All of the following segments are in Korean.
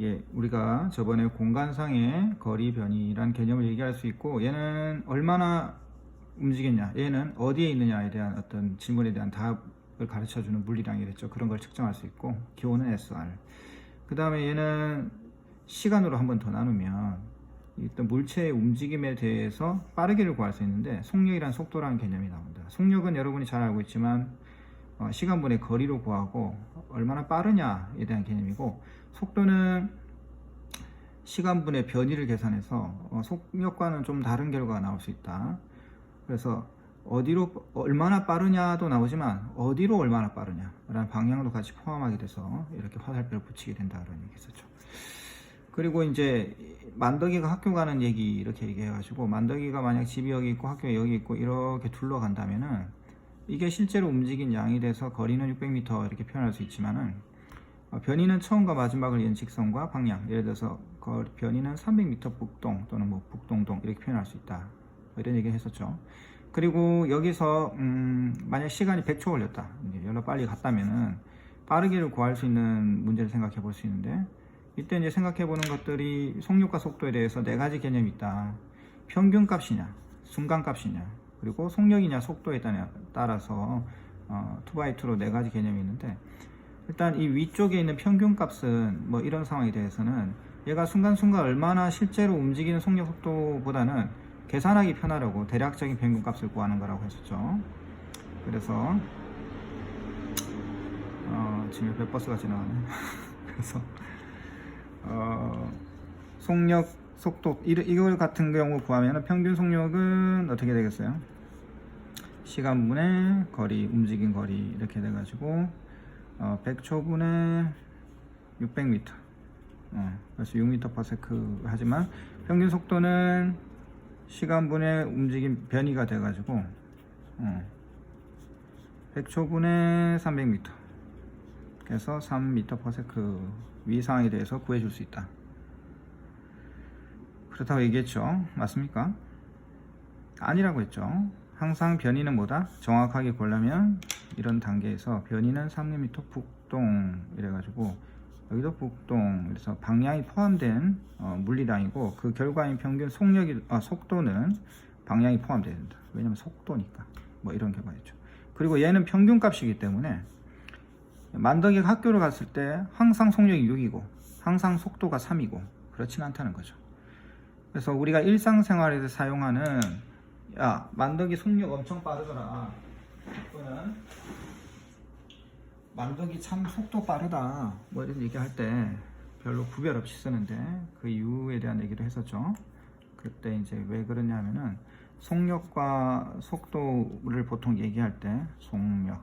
예, 우리가 저번에 공간상의 거리 변이란 개념을 얘기할 수 있고 얘는 얼마나 움직였냐, 얘는 어디에 있느냐에 대한 어떤 질문에 대한 답을 가르쳐 주는 물리량이랬죠. 그런 걸 측정할 수 있고 기호는 SR. 그 다음에 얘는 시간으로 한 번 더 나누면 어떤 물체의 움직임에 대해서 빠르기를 구할 수 있는데 속력이란 속도라는 개념이 나온다. 속력은 여러분이 잘 알고 있지만 어, 시간분의 거리로 구하고 얼마나 빠르냐에 대한 개념이고 속도는 시간분의 변이를 계산해서 어, 속력과는 좀 다른 결과가 나올 수 있다. 그래서 어디로 얼마나 빠르냐도 나오지만 어디로 얼마나 빠르냐라는 방향도 같이 포함하게 돼서 이렇게 화살표를 붙이게 된다 그런 얘기 있었죠. 그리고 이제 만덕이가 학교 가는 얘기 이렇게 얘기해가지고 만덕이가 만약 집이 여기 있고 학교 여기 있고 이렇게 둘러간다면은 이게 실제로 움직인 양이 돼서 거리는 600m 이렇게 표현할 수 있지만은 어, 변이는 처음과 마지막을 연 직선과 방향 예를 들어서 거- 변이는 300m 북동 또는 뭐 북동동 이렇게 표현할 수 있다. 뭐 이런 얘기를 했었죠. 그리고 여기서 음, 만약 시간이 100초 걸렸다. 연락 빨리 갔다면은 빠르기를 구할 수 있는 문제를 생각해 볼 수 있는데 이때 이제 생각해 보는 것들이 속력과 속도에 대해서 네 가지 개념이 있다. 평균 값이냐 순간 값이냐 그리고 속력이냐 속도에 따라- 따라서 어, 2x2로 네 가지 개념이 있는데 일단 이 위쪽에 있는 평균 값은 뭐 이런 상황에 대해서는 얘가 순간순간 얼마나 실제로 움직이는 속력 속도보다는 계산하기 편하려고 대략적인 평균 값을 구하는 거라고 했었죠. 그래서 어, 지금 옆에 버스가 지나가네. 그래서 어, 속력 속도 이- 이걸 같은 경우 구하면 평균 속력은 어떻게 되겠어요? 시간분의 거리 움직인 거리 이렇게 돼가지고 어, 100초분에 600m 어, 그래서 6m/s 하지만 평균 속도는 시간분의 움직임 변이가 돼가지고 어, 100초분에 300m 그래서 3m/s 위상에 대해서 구해줄 수 있다 그렇다고 얘기했죠. 맞습니까? 아니라고 했죠. 항상 변이는 뭐다? 정확하게 보려면 이런 단계에서 변이는 3m 북동 이래가지고 여기도 북동. 그래서 방향이 포함된 어, 물리량이고 그 결과인 평균 속력이 아, 속도는 방향이 포함되야 된다. 왜냐면 속도니까. 뭐 이런 결과였죠. 그리고 얘는 평균 값이기 때문에 만덕이가 학교를 갔을 때 항상 속력이 6이고 항상 속도가 3이고 그렇지는 않다는 거죠 그래서 우리가 일상생활에서 사용하는 야 만덕이 속력 엄청 빠르더라. 또는 만덕이 참 속도 빠르다. 뭐 이런 얘기할 때 별로 구별 없이 쓰는데 그 이유에 대한 얘기도 했었죠. 그때 이제 왜 그러냐면은 속력과 속도를 보통 얘기할 때 속력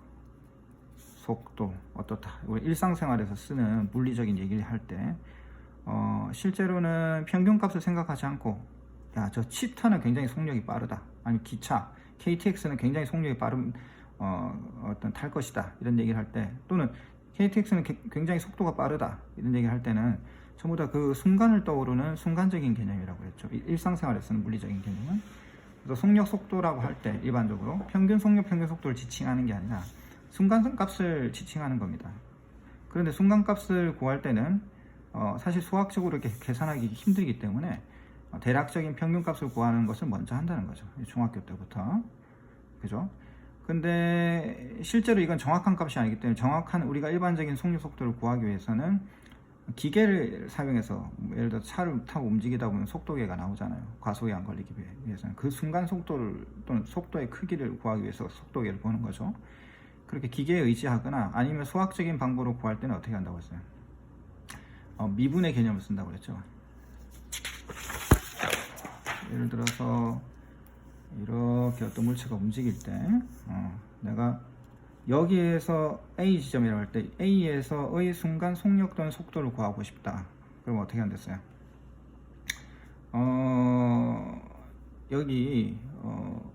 속도 어떻다. 우리 일상생활에서 쓰는 물리적인 얘기를 할 때 어, 실제로는 평균값을 생각하지 않고 야 저 치타는 굉장히 속력이 빠르다. 아니면 기차 KTX는 굉장히 속력이 빠른 어, 어떤 탈 것이다. 이런 얘기를 할 때 또는 KTX는 게- 굉장히 속도가 빠르다. 이런 얘기를 할 때는 전부 다 그 순간을 떠오르는 순간적인 개념이라고 했죠. 일- 일상생활에서는 물리적인 개념은. 그래서 속력 속도라고 할 때 일반적으로 평균 속력 평균 속도를 지칭하는 게 아니라 순간 값을 지칭하는 겁니다. 그런데 순간 값을 구할 때는 어, 사실 수학적으로 이렇게 계산하기 힘들기 때문에 어, 대략적인 평균 값을 구하는 것을 먼저 한다는 거죠. 중학교 때부터. 그죠? 근데 실제로 이건 정확한 값이 아니기 때문에 정확한 우리가 일반적인 속력 속도를 구하기 위해서는 기계를 사용해서 뭐 예를 들어 차를 타고 움직이다 보면 속도계가 나오잖아요. 과속에 안 걸리기 위해- 위해서는 그 순간 속도를 또는 속도의 크기를 구하기 위해서 속도계를 보는 거죠. 그렇게 기계에 의지하거나 아니면 수학적인 방법으로 구할 때는 어떻게 한다고 했어요? 어, 미분의 개념을 쓴다고 그랬죠. 예를 들어서 이렇게 어떤 물체가 움직일 때 어, 내가 여기에서 A 지점이라고 할 때 A에서의 순간 속력 또는 속도를 구하고 싶다. 그럼 어떻게 한댔어요? 어, 여기 어,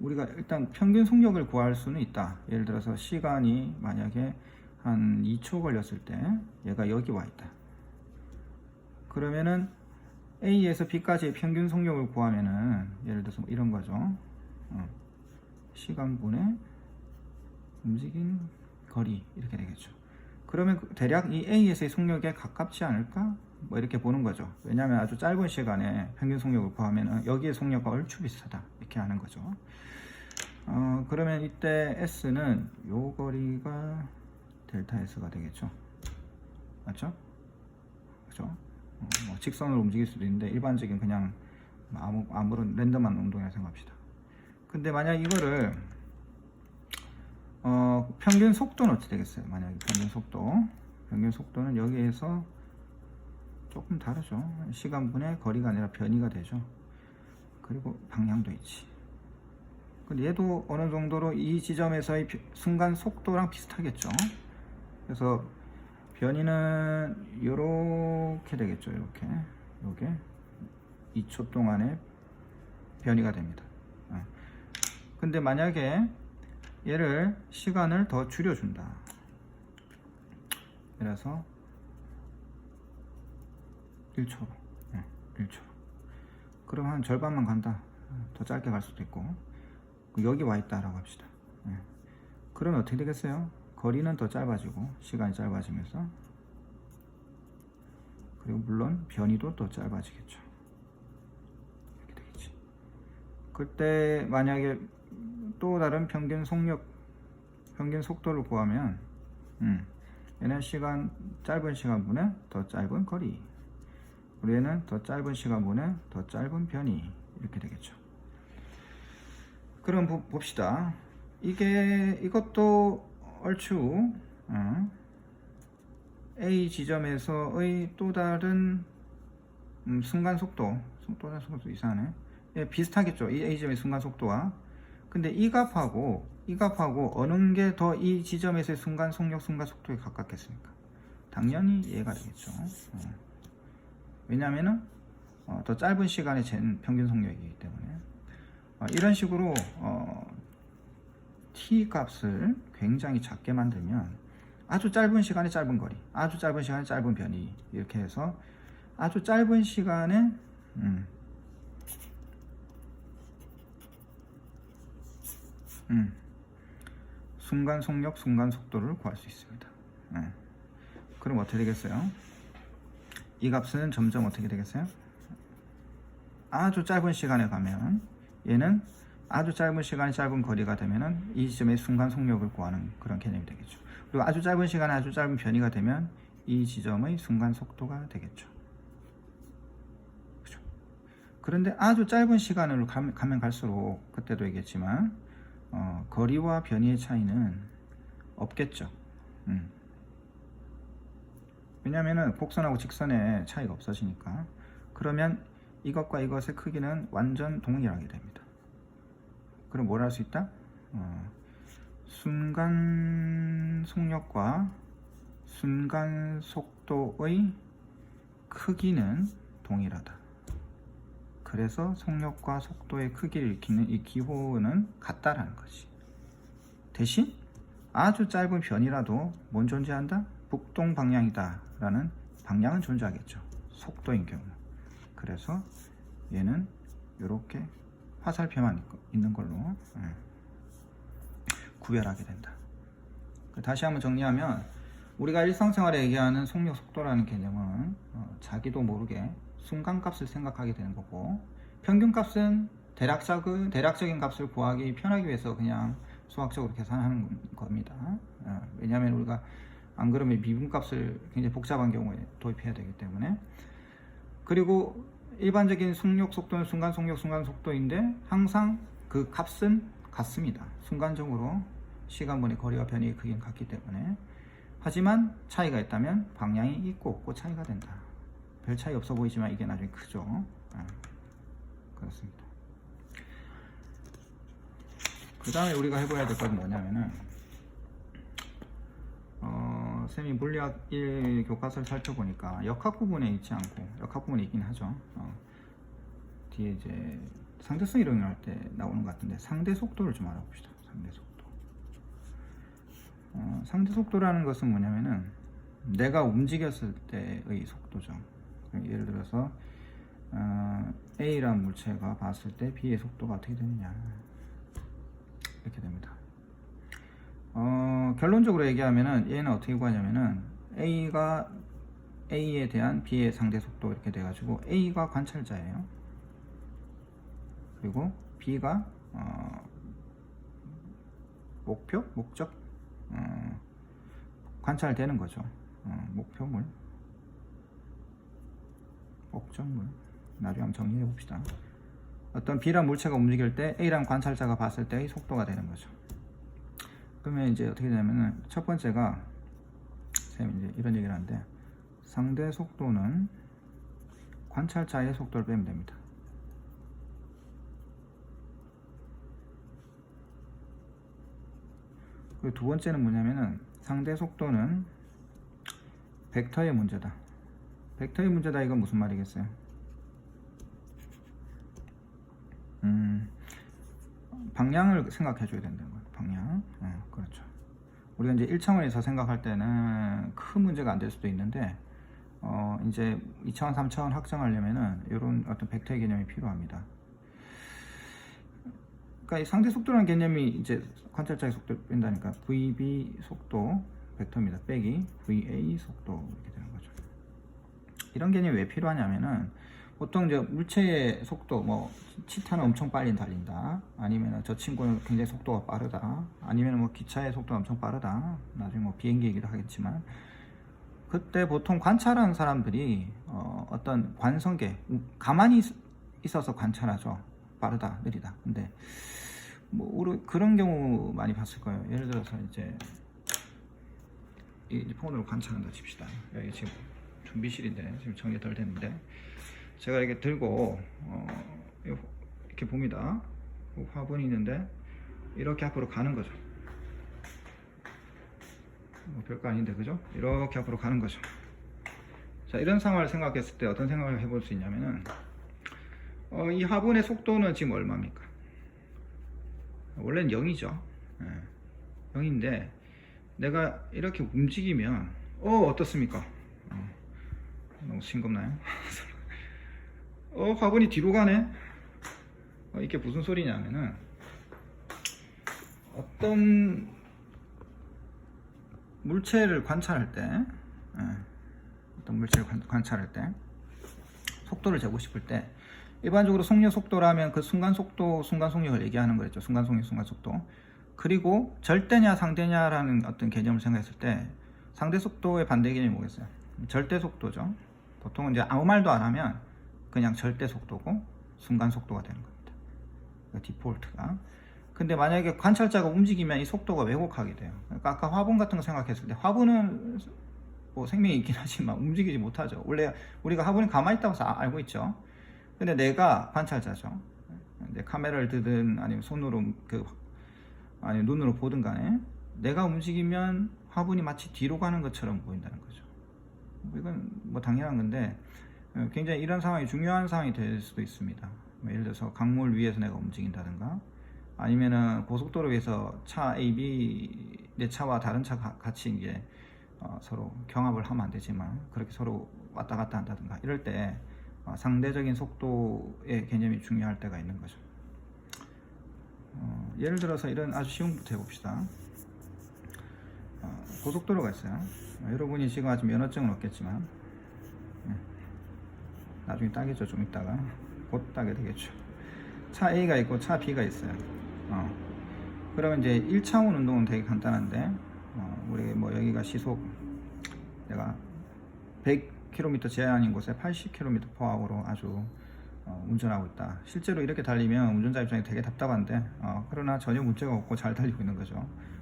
우리가 일단 평균 속력을 구할 수는 있다. 예를 들어서 시간이 만약에 한 2초 걸렸을 때 얘가 여기 와 있다. 그러면은 A에서 B까지의 평균 속력을 구하면은 예를 들어서 뭐 이런 거죠. 어, 시간분의 움직인 거리 이렇게 되겠죠. 그러면 그 대략 이 A에서의 속력에 가깝지 않을까? 뭐 이렇게 보는 거죠. 왜냐하면 아주 짧은 시간에 평균 속력을 구하면 여기에 속력과 얼추 비슷하다 이렇게 하는 거죠. 어, 그러면 이때 S는 요 거리가 델타 S가 되겠죠. 맞죠? 그죠? 어, 뭐 직선으로 움직일 수도 있는데 일반적인 그냥 뭐 아무 아무런 랜덤한 운동이라 생각합시다. 근데 만약 이거를 어, 평균 속도는 어떻게 되겠어요? 만약에 평균 속도 평균 속도는 여기에서 조금 다르죠. 시간분의 거리가 아니라 변이가 되죠. 그리고 방향도 있지. 근데 얘도 어느 정도로 이 지점에서의 비- 순간 속도랑 비슷하겠죠. 그래서 변이는 이렇게 되겠죠. 이렇게 요게 2초 동안에 변이가 됩니다. 어. 근데 만약에 얘를 시간을 더 줄여준다. 그래서 1초로, 1초로. 그럼 한 절반만 간다. 더 짧게 갈 수도 있고. 여기 와 있다라고 합시다. 예. 그러면 어떻게 되겠어요? 거리는 더 짧아지고 시간이 짧아지면서 그리고 물론 변이도 더 짧아지겠죠. 이렇게 되겠지. 그때 만약에 또 다른 평균 속력, 평균 속도를 구하면, 음, 얘는 시간 짧은 시간분에 더 짧은 거리, 우리 얘는 더 짧은 시간분에 더 짧은 변이 이렇게 되겠죠. 그럼 보- 봅시다. 이게 이것도 얼추 어, A 지점에서의 또 다른 음, 순간 속도, 또 다른 속도 이상하네. 예, 비슷하겠죠. 이 A 지점의 순간 속도와. 근데 이 값하고 이 값하고 어느 게 더 이 지점에서의 순간 속력, 순간 속도에 가깝겠습니까? 당연히 얘가 되겠죠. 어. 왜냐하면은 어, 더 짧은 시간에 잰 평균 속력이기 때문에 어, 이런 식으로 어, t 값을 굉장히 작게 만들면 아주 짧은 시간에 짧은 거리, 아주 짧은 시간에 짧은 변이 이렇게 해서 아주 짧은 시간에 음, 음, 순간 속력, 순간 속도를 구할 수 있습니다. 예. 그럼 어떻게 되겠어요? 이 값은 점점 어떻게 되겠어요? 아주 짧은 시간에 가면 얘는 아주 짧은 시간이 짧은 거리가 되면은 이 지점의 순간 속력을 구하는 그런 개념이 되겠죠. 그리고 아주 짧은 시간에 아주 짧은 변이가 되면 이 지점의 순간 속도가 되겠죠. 그죠? 그런데 아주 짧은 시간으로 가- 가면 갈수록 그때도 얘기했지만 어, 거리와 변이의 차이는 없겠죠. 음. 왜냐하면은 곡선하고 직선의 차이가 없어지니까 그러면 이것과 이것의 크기는 완전 동일하게 됩니다. 그럼 뭘 할 수 있다? 어, 순간 속력과 순간 속도의 크기는 동일하다. 그래서 속력과 속도의 크기를 일으키는 이 기호는 같다라는 거지. 대신 아주 짧은 변이라도 뭔 존재한다? 북동 방향이다 라는 방향은 존재하겠죠. 속도인 경우. 그래서 얘는 이렇게 화살표만 있는 걸로 예, 구별하게 된다. 다시 한번 정리하면 우리가 일상생활에 얘기하는 속력 속도라는 개념은 어, 자기도 모르게 순간값을 생각하게 되는 거고 평균값은 대략적인 대략적인 값을 구하기 편하기 위해서 그냥 수학적으로 계산하는 겁니다. 어, 왜냐하면 우리가 안 그러면 미분값을 굉장히 복잡한 경우에 도입해야 되기 때문에 그리고 일반적인 속력 속도는 순간 속력 순간 속도인데 항상 그 값은 같습니다. 순간적으로 시간분의 거리와 변이의 크기는 같기 때문에 하지만 차이가 있다면 방향이 있고 없고 차이가 된다. 별 차이 없어 보이지만 이게 나중에 크죠. 아, 그렇습니다. 그 다음에 우리가 해봐야 될 건 뭐냐면은 어, 쌤이 물리학 1 교과서를 살펴보니까 역학 부분에 있지 않고 역학 부분에 있긴 하죠. 어, 뒤에 이제 상대성 이론을 할 때 나오는 것 같은데 상대 속도를 좀 알아봅시다. 상대 속도. 어, 상대 속도라는 것은 뭐냐면은 내가 움직였을 때의 속도죠. 예를 들어서 어, A라는 물체가 봤을 때 B의 속도가 어떻게 되느냐 이렇게 됩니다. 어, 결론적으로 얘기하면은 얘는 어떻게 구하냐면은 A가 A에 대한 B의 상대 속도 이렇게 돼가지고 A가 관찰자예요. 그리고 B가 어, 목표, 목적, 어, 관찰되는 거죠. 어, 목표물, 목적물. 나중에 한번 정리해 봅시다. 어떤 B란 물체가 움직일 때 A란 관찰자가 봤을 때의 속도가 되는 거죠. 그러면 이제 어떻게 되냐면은 첫 번째가 쌤이 이제 이런 얘기를 하는데 상대 속도는 관찰자의 속도를 빼면 됩니다. 그리고 두 번째는 뭐냐면은 상대 속도는 벡터의 문제다. 벡터의 문제다 이건 무슨 말이겠어요? 음, 방향을 생각해 줘야 된다는 거예요. 방향. 어. 우리가 이제 1차원에서 생각할 때는 큰 문제가 안 될 수도 있는데 어, 이제 2차원, 3차원 확장하려면은 이런 어떤 벡터의 개념이 필요합니다. 그러니까 이 상대 속도라는 개념이 이제 관찰자의 속도를 뺀다니까 VB 속도 벡터입니다. 빼기 VA 속도 이렇게 되는 거죠. 이런 개념이 왜 필요하냐면은 보통 이제 물체의 속도 뭐 치타는 엄청 빨리 달린다. 아니면 저 친구는 굉장히 속도가 빠르다. 아니면 뭐 기차의 속도가 엄청 빠르다. 나중에 뭐 비행기 얘기도 하겠지만. 그때 보통 관찰하는 사람들이 어, 어떤 관성계 음, 가만히 있- 있어서 관찰하죠. 빠르다 느리다. 근데 뭐 그런 경우 많이 봤을 거예요. 예를 들어서 이제 이 폰으로 관찰한다 칩시다. 여기 지금 준비실인데 지금 정리 덜 됐는데 제가 이렇게 들고 어, 요- 이렇게 봅니다. 그 화분이 있는데 이렇게 앞으로 가는 거죠. 뭐 별거 아닌데 그죠? 이렇게 앞으로 가는 거죠. 자 이런 상황을 생각했을 때 어떤 생각을 해볼 수 있냐면은 어, 이 화분의 속도는 지금 얼마입니까? 원래는 0이죠. 예, 0인데 내가 이렇게 움직이면 어 어떻습니까? 어, 너무 싱겁나요? 어 화분이 뒤로 가네. 어, 이게 무슨 소리냐면은 어떤 물체를 관찰할 때 예, 어떤 물체를 관, 관찰할 때 속도를 재고 싶을 때 일반적으로 속력 속도라면 그 순간 속도 순간 속력을 얘기하는 거였죠. 순간 속력 순간 속도. 그리고 절대냐 상대냐라는 어떤 개념을 생각했을 때 상대 속도의 반대 개념이 뭐겠어요? 절대 속도죠. 보통은 이제 아무 말도 안 하면 그냥 절대 속도고 순간 속도가 되는 겁니다. 그 디폴트가. 근데 만약에 관찰자가 움직이면 이 속도가 왜곡하게 돼요. 그러니까 아까 화분 같은 거 생각했을 때 화분은 뭐 생명이 있긴 하지만 움직이지 못하죠. 원래 우리가 화분이 가만히 있다고 해서 아- 알고 있죠. 근데 내가 관찰자죠. 이제 카메라를 드든 아니면 손으로 그 아니 눈으로 보든 간에 내가 움직이면 화분이 마치 뒤로 가는 것처럼 보인다는 거죠. 뭐 이건 뭐 당연한 건데 어, 굉장히 이런 상황이 중요한 상황이 될 수도 있습니다. 뭐 예를 들어서 강물 위에서 내가 움직인다든가 아니면은 고속도로 위에서 차 A, B 내 차와 다른 차 가 같이 이제 어, 서로 경합을 하면 안 되지만 그렇게 서로 왔다 갔다 한다든가 이럴 때 어, 상대적인 속도의 개념이 중요할 때가 있는 거죠. 어, 예를 들어서 이런 아주 쉬운 부터 해봅시다. 어, 고속도로가 있어요. 어, 여러분이 지금 아직 면허증은 없겠지만 예. 나중에 따겠죠. 좀 이따가. 곧 따게 되겠죠. 차 A가 있고 차 B가 있어요. 어. 그러면 이제 1차원 운동은 되게 간단한데 어, 우리 뭐 여기가 시속 내가 100km 제한인 곳에 80km 퍼아워로 아주 어, 운전하고 있다. 실제로 이렇게 달리면 운전자 입장에 되게 답답한데 어, 그러나 전혀 문제가 없고 잘 달리고 있는 거죠.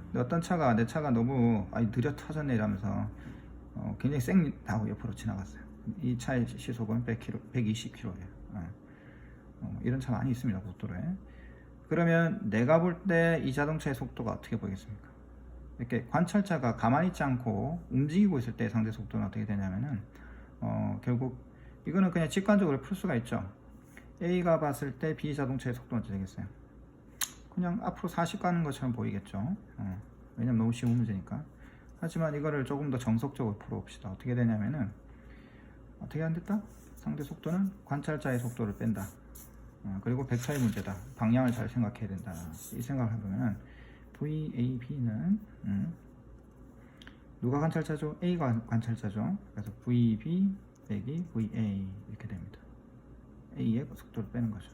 근데 어떤 차가 내 차가 너무 아니 느려 터졌네 이러면서 어, 굉장히 쌩하고 옆으로 지나갔어요. 이 차의 시속은 100km, 120km예요. 어, 이런 차 많이 있습니다 고속도로에. 그러면 내가 볼 때 이 자동차의 속도가 어떻게 보이겠습니까? 이렇게 관찰자가 가만히 있지 않고 움직이고 있을 때 상대 속도는 어떻게 되냐면은 어, 결국 이거는 그냥 직관적으로 풀 수가 있죠. A가 봤을 때 B 자동차의 속도는 어떻게 되겠어요? 그냥 앞으로 40 가는 것처럼 보이겠죠. 어, 왜냐면 너무 쉬운 문제니까. 하지만 이거를 조금 더 정석적으로 풀어봅시다. 어떻게 되냐면은 어떻게 안 됐다? 상대 속도는 관찰자의 속도를 뺀다. 어, 그리고 벡터의 문제다. 방향을 잘 생각해야 된다. 이 생각을 해보면 VAB는 음, 누가 관찰자죠? A가 관찰자죠. 그래서 VB 빼기 VA 이렇게 됩니다. A의 속도를 빼는 거죠.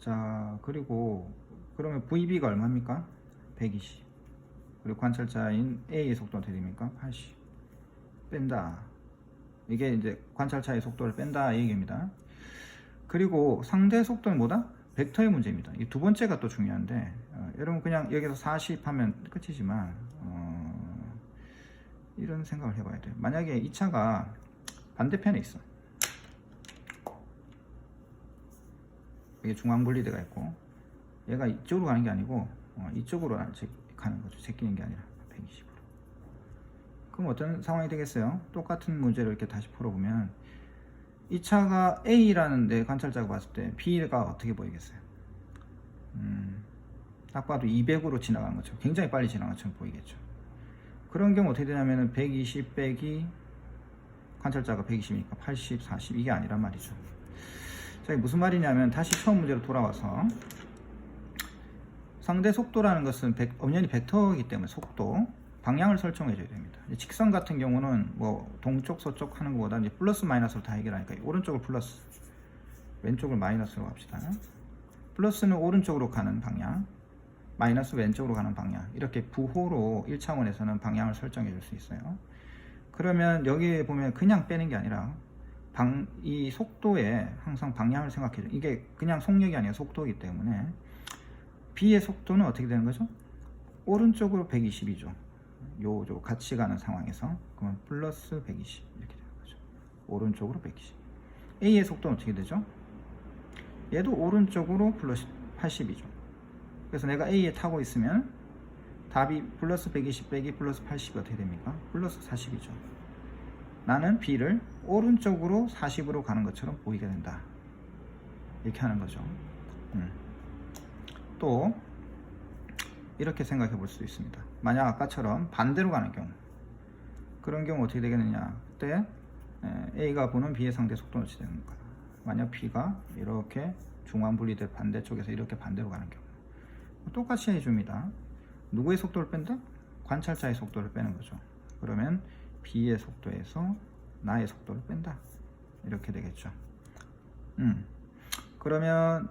자, 그리고 그러면 VB가 얼마입니까? 120. 그리고 관찰자인 A의 속도는 됩니까? 80. 뺀다. 이게 이제 관찰차의 속도를 뺀다 이 얘기입니다. 그리고 상대 속도는 뭐다? 벡터의 문제입니다. 이 두 번째가 또 중요한데 어, 여러분 그냥 여기서 40 하면 끝이지만 어, 이런 생각을 해봐야 돼요. 만약에 이 차가 반대편에 있어. 여기 중앙 분리대가 있고 얘가 이쪽으로 가는 게 아니고 어, 이쪽으로 제- 가는 거죠. 제끼는 게 아니라 120으로. 그럼 어떤 상황이 되겠어요? 똑같은 문제를 이렇게 다시 풀어보면 이 차가 A라는 데 관찰자가 봤을 때 B가 어떻게 보이겠어요? 음, 딱 봐도 200으로 지나가는 것처럼 굉장히 빨리 지나가는 것처럼 보이겠죠. 그런 경우 어떻게 되냐면은 120 빼기 관찰자가 120이니까 80, 40 이게 아니란 말이죠. 자, 무슨 말이냐면 다시 처음 문제로 돌아와서 상대 속도라는 것은 벡- 엄연히 벡터이기 때문에 속도 방향을 설정해 줘야 됩니다. 직선 같은 경우는 뭐 동쪽 서쪽 하는 것보다 이제 플러스 마이너스로 다 해결하니까 오른쪽을 플러스 왼쪽을 마이너스로 합시다. 플러스는 오른쪽으로 가는 방향, 마이너스 왼쪽으로 가는 방향 이렇게 부호로 1차원에서는 방향을 설정해 줄 수 있어요. 그러면 여기에 보면 그냥 빼는 게 아니라 방, 이 속도에 항상 방향을 생각해 줘. 이게 그냥 속력이 아니라 속도이기 때문에 B의 속도는 어떻게 되는 거죠? 오른쪽으로 120이죠. 요죠 같이 가는 상황에서 그러면 플러스 120 이렇게 되는 거죠. 오른쪽으로 120. A의 속도는 어떻게 되죠? 얘도 오른쪽으로 플러스 80이죠. 그래서 내가 A에 타고 있으면 답이 플러스 120 빼기 플러스 80이 어떻게 됩니까? 플러스 40이죠. 나는 B를 오른쪽으로 40으로 가는 것처럼 보이게 된다. 이렇게 하는 거죠. 음. 또 이렇게 생각해 볼 수 있습니다. 만약 아까처럼 반대로 가는 경우 그런 경우 어떻게 되겠느냐 그때 에, A가 보는 B의 상대 속도는 어떻게 되는가 만약 B가 이렇게 중앙 분리대 반대쪽에서 이렇게 반대로 가는 경우 똑같이 해줍니다. 누구의 속도를 뺀다? 관찰자의 속도를 빼는 거죠. 그러면 B의 속도에서 나의 속도를 뺀다. 이렇게 되겠죠. 음. 그러면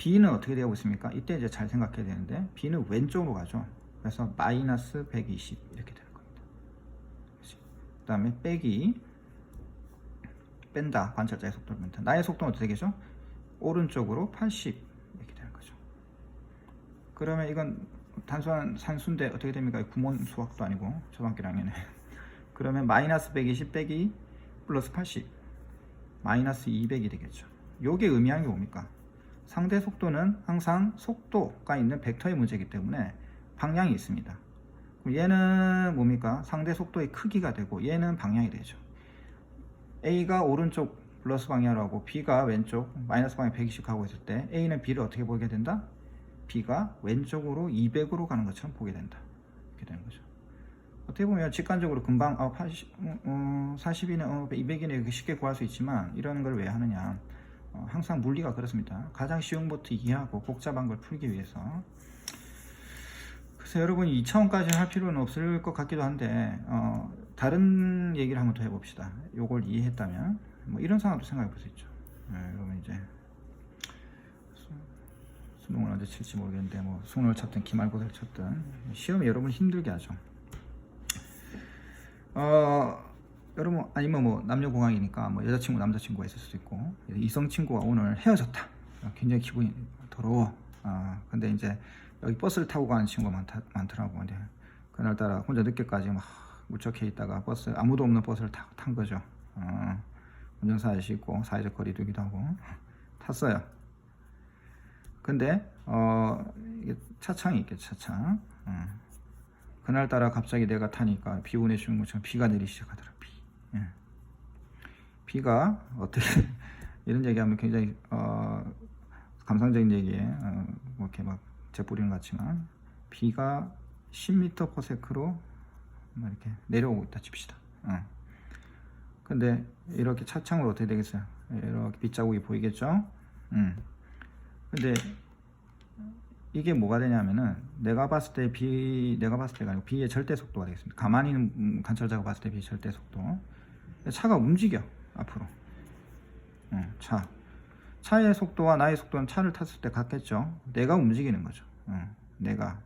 B는 어떻게 되고 있습니까? 이때 이제 잘 생각해야 되는데 B는 왼쪽으로 가죠. 그래서 마이너스 120 이렇게 되는 겁니다. 그 다음에 빼기 뺀다 관찰자의 속도를 뺀다. 나의 속도는 어떻게 되겠죠? 오른쪽으로 80 이렇게 되는 거죠. 그러면 이건 단순한 산수인데 어떻게 됩니까? 구몬 수학도 아니고 초등학교 1학년에 그러면 마이너스 120 빼기 플러스 80 마이너스 200이 되겠죠. 요게 의미하는 게 뭡니까? 상대 속도는 항상 속도가 있는 벡터의 문제이기 때문에 방향이 있습니다. 얘는 뭡니까? 상대 속도의 크기가 되고 얘는 방향이 되죠. A가 오른쪽 플러스 방향으로 하고 B가 왼쪽 마이너스 방향 120 하고 있을 때 A는 B를 어떻게 보게 된다? B가 왼쪽으로 200으로 가는 것처럼 보게 된다. 이렇게 되는 거죠. 어떻게 보면 직관적으로 금방 어, 80, 어, 40이네, 어, 200이네 이렇게 쉽게 구할 수 있지만 이런 걸 왜 하느냐? 어, 항상 물리가 그렇습니다. 가장 쉬운 것부터 이해하고 복잡한 걸 풀기 위해서. 그래서 여러분이 2차원까지 할 필요는 없을 것 같기도 한데 어, 다른 얘기를 한번 더 해봅시다. 요걸 이해했다면 뭐 이런 상황도 생각해 볼 수 있죠. 네, 여러분 이제 수- 수능을 언제 칠지 모르겠는데 뭐 수능을 쳤든 기말고사를 쳤든 시험이 여러분 힘들게 하죠. 어 여러분 아니면 뭐 남녀 공학이니까 뭐 여자친구 남자친구가 있을 수도 있고 이성 친구가 오늘 헤어졌다. 어, 굉장히 기분이 더러워. 아 근데 이제 여기 버스를 타고 가는 친구가 많다, 많더라고. 근데 그날따라 혼자 늦게까지 막 무척해 있다가 버스 아무도 없는 버스를 타, 탄 거죠. 어, 운전사 아저씨 있고 사회적 거리 두기도 하고 탔어요. 근데 어 차창이 있겠죠 차창. 어. 그날따라 갑자기 내가 타니까 비 오네 주는 것처럼 비가 내리기 시작하더라. 비. 예. 비가 어떻게 이런 얘기하면 굉장히 어, 감상적인 얘기에 어, 뭐 이렇게 막 재뿌리는 것 같지만 비가 10m 퍼세크로 뭐 이렇게 내려오고 있다 칩시다. 어. 근데 이렇게 차창으로 어떻게 되겠어요? 이렇게 빗자국이 보이겠죠? 음. 근데 이게 뭐가 되냐면은 내가 봤을 때 B 내가 봤을 때가 아니고 B의 절대 속도가 되겠습니다. 가만히 있는 음, 관찰자가 봤을 때 B 절대 속도. 차가 움직여 앞으로. 어, 차. 차의 속도와 나의 속도는 차를 탔을 때 같겠죠. 내가 움직이는 거죠. 어, 내가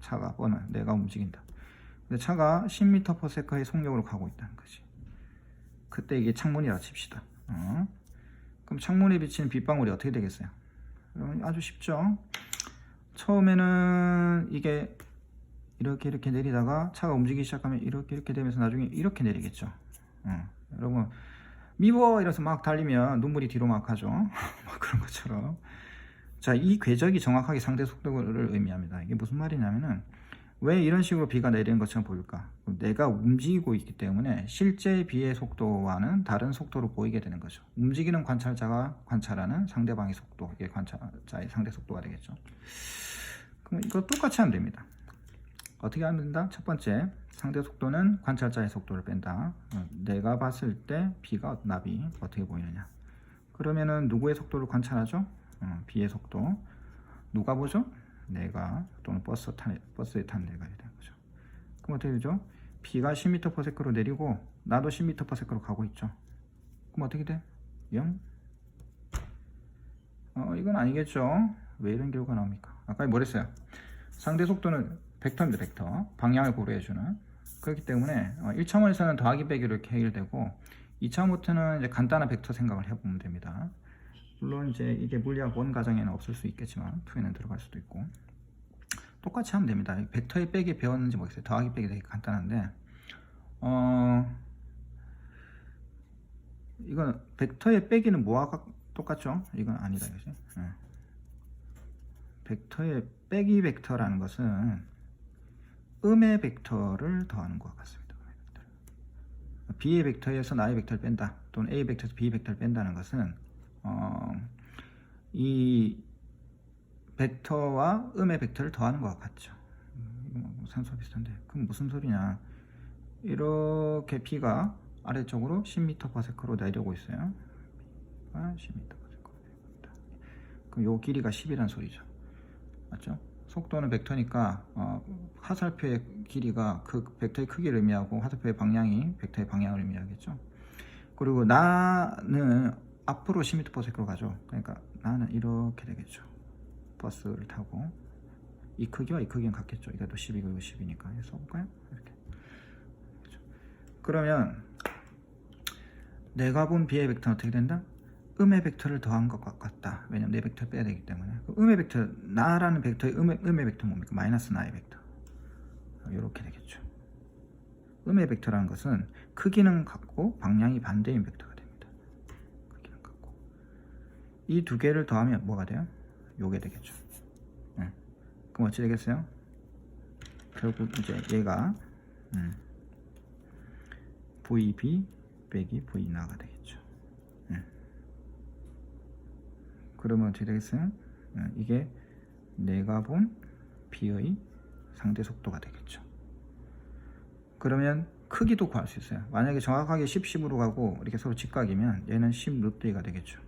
차가 뻔한 내가 움직인다. 근데 차가 10m/s의 속력으로 가고 있다는 거지. 그때 이게 창문이라 칩시다. 어? 그럼 창문에 비치는 빗방울이 어떻게 되겠어요? 아주 쉽죠. 처음에는 이게 이렇게 이렇게 내리다가 차가 움직이기 시작하면 이렇게 이렇게 되면서 나중에 이렇게 내리겠죠. 어, 여러분 미워 이래서 막 달리면 눈물이 뒤로 막 가죠. 막 그런 것처럼. 자, 이 궤적이 정확하게 상대 속도를 의미합니다. 이게 무슨 말이냐면은 왜 이런 식으로 비가 내리는 것처럼 보일까? 내가 움직이고 있기 때문에 실제 비의 속도와는 다른 속도로 보이게 되는 거죠. 움직이는 관찰자가 관찰하는 상대방의 속도, 이게 관찰자의 상대 속도가 되겠죠. 그럼 이거 똑같이 하면 됩니다. 어떻게 하면 된다? 첫 번째, 상대 속도는 관찰자의 속도를 뺀다. 어, 내가 봤을 때 비가 나비 어떻게 보이느냐? 그러면은 누구의 속도를 관찰하죠? 어, 비의 속도. 누가 보죠? 내가 또는 버스 탄 버스에 탄 내가 되는 거죠. 그럼 어떻게 되죠? 비가 10m/s로 내리고 나도 10m/s로 가고 있죠. 그럼 어떻게 돼? 0? 어, 이건 아니겠죠. 왜 이런 결과가 나옵니까? 아까 뭐랬어요? 상대 속도는 벡터입니다, 벡터. 방향을 고려해주는. 그렇기 때문에 어, 1차원에서는 더하기 빼기로 이렇게 해결되고 2차원부터는 이제 간단한 벡터 생각을 해보면 됩니다. 물론 이제 이게 물리학 원 과정에는 없을 수 있겠지만 2에는 들어갈 수도 있고 똑같이 하면 됩니다. 벡터의 빼기 배웠는지 모르겠어요. 더하기 빼기 되게 간단한데 어 이건 벡터의 빼기는 뭐와 똑같죠? 이건 아니다 이거지. 예. 벡터의 빼기 벡터라는 것은 음의 벡터를 더하는 것과 같습니다. B의 벡터에서 나의 벡터를 뺀다 또는 A 벡터에서 B 벡터를 뺀다는 것은 어, 이 벡터와 음의 벡터를 더하는 것과 같죠. 음, 산소 비슷한데 그럼 무슨 소리냐? 이렇게 B가 아래쪽으로 10m/s로 내려오고 있어요. B가 10m/s로 내려온다. 그럼 요 길이가 10이란 소리죠. 맞죠? 속도는 벡터니까 어, 화살표의 길이가 그 벡터의 크기를 의미하고 화살표의 방향이 벡터의 방향을 의미하겠죠. 그리고 나는 앞으로 10m/s로 가죠. 그러니까 나는 이렇게 되겠죠. 버스를 타고 이 크기와 이 크기는 같겠죠. 또 10이고 이거 10이니까 해서 볼까요? 이렇게. 그렇죠. 그러면 내가 본 B의 벡터는 어떻게 된다? 음의 벡터를 더한 것과 같다. 왜냐면 내 벡터를 빼야 되기 때문에. 그 음의 벡터, 나라는 벡터의 음의, 음의 벡터 뭡니까? 마이너스 나의 벡터. 이렇게 되겠죠. 음의 벡터라는 것은 크기는 같고 방향이 반대인 벡터가 됩니다. 크기는 같고. 이 두 개를 더하면 뭐가 돼요? 요게 되겠죠. 예. 그럼 어찌 되겠어요? 결국 이제 얘가 음, VB 빼기 V 나가 되겠죠. 예. 그러면 어떻게 되겠어요? 예, 이게 내가 본 B의 상대 속도가 되겠죠. 그러면 크기도 구할 수 있어요. 만약에 정확하게 10, 10으로 가고 이렇게 서로 직각이면 얘는 10 루트가 되겠죠.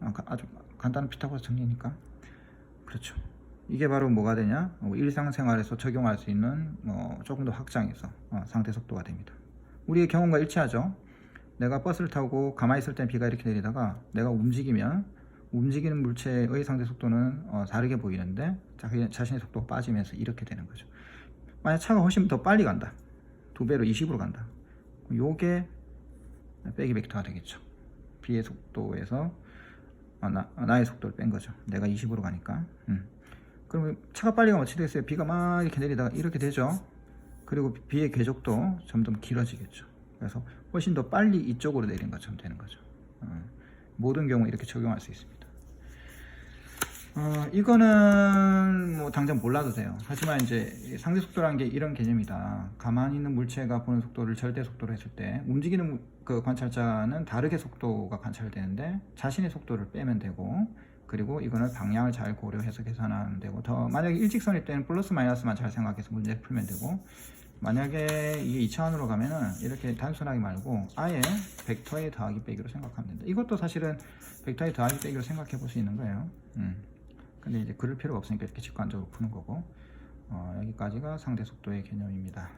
아, 가- 아주 간단한 피타고라스 정리니까. 그렇죠. 이게 바로 뭐가 되냐? 어, 일상생활에서 적용할 수 있는 뭐 조금 더 확장해서 어, 상대 속도가 됩니다. 우리의 경험과 일치하죠. 내가 버스를 타고 가만히 있을 땐 비가 이렇게 내리다가 내가 움직이면 움직이는 물체의 상대 속도는 어, 다르게 보이는데 자신의 속도가 빠지면서 이렇게 되는 거죠. 만약 차가 훨씬 더 빨리 간다. 두 배로 20으로 간다. 요게 빼기 벡터가 되겠죠. B의 속도에서 아, 나, 아, 나의 속도를 뺀 거죠. 내가 20으로 가니까. 음. 그러면 차가 빨리 가면 어떻게 되겠어요? 비가 막 이렇게 내리다가 이렇게 되죠. 그리고 비의 궤적도 점점 길어지겠죠. 그래서 훨씬 더 빨리 이쪽으로 내린 것처럼 되는 거죠. 어, 모든 경우 이렇게 적용할 수 있습니다. 어, 이거는 뭐 당장 몰라도 돼요. 하지만 이제 상대 속도라는 게 이런 개념이다. 가만히 있는 물체가 보는 속도를 절대 속도로 했을 때 움직이는 그 관찰자는 다르게 속도가 관찰되는데 자신의 속도를 빼면 되고 그리고 이거는 방향을 잘 고려해서 계산하면 되고 더 만약에 일직선일 때는 플러스 마이너스만 잘 생각해서 문제 풀면 되고 만약에 이게 2차원으로 가면은 이렇게 단순하게 말고 아예 벡터의 더하기 빼기로 생각하면 된다. 이것도 사실은 벡터의 더하기 빼기로 생각해 볼 수 있는 거예요. 음. 근데 이제 그럴 필요가 없으니까 이렇게 직관적으로 푸는 거고 어, 여기까지가 상대 속도의 개념입니다.